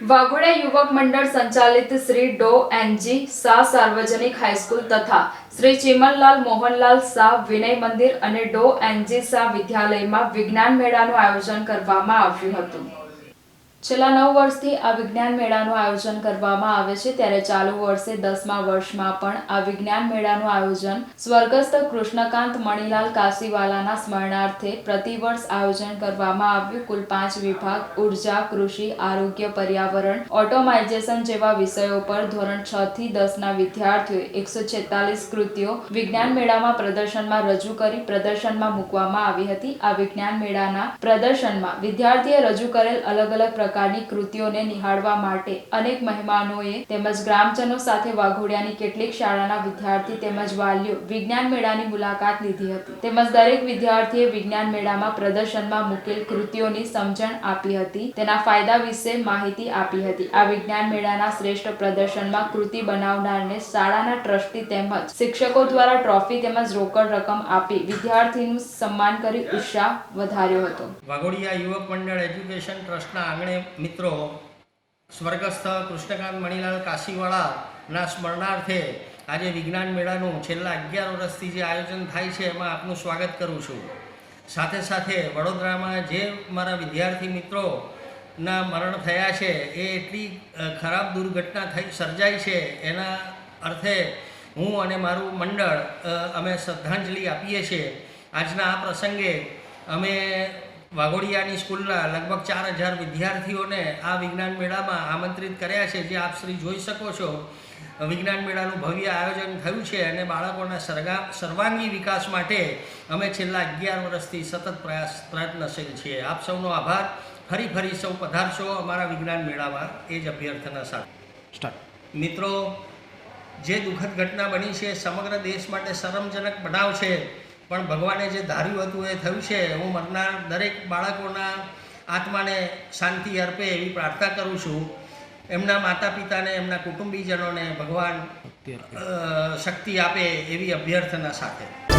વાઘોડિયા યુવક મંડળ સંચાલિત શ્રી ડો એનજી શાહ સાર્વજનિક હાઈસ્કૂલ તથા શ્રી ચિમનલાલ મોહનલાલ શાહ વિનય મંદિર અને ડો એનજી શાહ વિદ્યાલયમાં વિજ્ઞાન મેળાનું આયોજન કરવામાં આવ્યું હતું. છેલ્લા નવ વર્ષથી આ વિજ્ઞાન મેળાનું આયોજન કરવામાં આવે છે. ત્યારે ચાલુ વર્ષે દસમા વર્ષમાં પણ આ વિજ્ઞાન મેળાનું આયોજન સ્વર્ગસ્થ કૃષ્ણકાંત મણિલાલ કાશીવાલાના સ્મરણાર્થે પ્રતિવર્ષ આયોજન કરવામાં આવ્યું. કુલ પાંચ વિભાગ, ઊર્જા, કૃષિ, આરોગ્ય, પર્યાવરણ, ઓટોમાઇઝેશન જેવા વિષયો પર ધોરણ છ થી દસના વિદ્યાર્થીઓએ એકસો છેતાલીસ કૃતિઓ વિજ્ઞાન મેળામાં પ્રદર્શનમાં રજૂ કરી પ્રદર્શનમાં મૂકવામાં આવી હતી. આ વિજ્ઞાન મેળાના પ્રદર્શનમાં વિદ્યાર્થીએ રજૂ કરેલ અલગ અલગ પ્રકારની કૃતિઓને નિહાળવા માટે અનેક મહેમાનોએ તેમજ ગ્રામજનો સાથે વાઘોડિયાની કેટલીક શાળાના વિદ્યાર્થી તેમજ વાલીઓ વિજ્ઞાન મેળાની મુલાકાત લીધી હતી. તેમજ દરેક વિદ્યાર્થીએ વિજ્ઞાન મેળામાં પ્રદર્શનમાં મૂકેલ કૃતિઓની સમજણ આપી હતી. તેના ફાયદા વિશે માહિતી આપી હતી. આ વિજ્ઞાન મેળાના શ્રેષ્ઠ પ્રદર્શનમાં કૃતિ બનાવનારને શાળાના ટ્રસ્ટી તેમજ શિક્ષકો દ્વારા ટ્રોફી તેમજ રોકડ રકમ આપી વિદ્યાર્થીનું સન્માન કરી ઉત્સાહ વધાર્યો હતો. વાઘોડિયા યુવક મંડળ એજ્યુકેશન ટ્રસ્ટના આંગણે મિત્રો, સ્વર્ગસ્થ કૃષ્ણકાંત મણિલાલ કાશીવાળાના સ્મરણાર્થે આજે વિજ્ઞાન મેળાનું છેલ્લા અગિયાર વર્ષથી જે આયોજન થાય છે, એમાં આપનું સ્વાગત કરું છું. સાથે સાથે વડોદરામાં જે મારા વિદ્યાર્થી મિત્રોના મરણ થયા છે, એ એટલી ખરાબ દુર્ઘટના થઈ, સર્જાઈ છે, એના અર્થે હું અને મારું મંડળ અમે શ્રદ્ધાંજલિ આપીએ છીએ. આજના આ પ્રસંગે અમે વાઘોડિયાની સ્કૂલના લગભગ ચાર હજાર વિદ્યાર્થીઓને આ વિજ્ઞાન મેળામાં આમંત્રિત કર્યા છે જે આપ શ્રી જોઈ શકો છો. વિજ્ઞાન મેળાનું ભવ્ય આયોજન થયું છે અને બાળકોના સર્ગા સર્વાંગી વિકાસ માટે અમે છેલ્લા અગિયાર વર્ષથી સતત પ્રયાસ પ્રયત્નશીલ છીએ. આપ સૌનો આભાર. ફરી ફરી સૌ પધારશો અમારા વિજ્ઞાન મેળામાં. એ જ અભ્યર્થના સાથે. મિત્રો જે દુઃખદ ઘટના બની છે સમગ્ર દેશ માટે શરમજનક બનાવ છે. પણ ભગવાને જે ધાર્યું હતું એ થયું છે. હું મરનાર દરેક બાળકોના આત્માને શાંતિ અર્પે એવી પ્રાર્થના કરું છું. એમના માતા પિતાને એમના કુટુંબીજનોને ભગવાન શક્તિ આપે એવી અભ્યર્થના સાથે.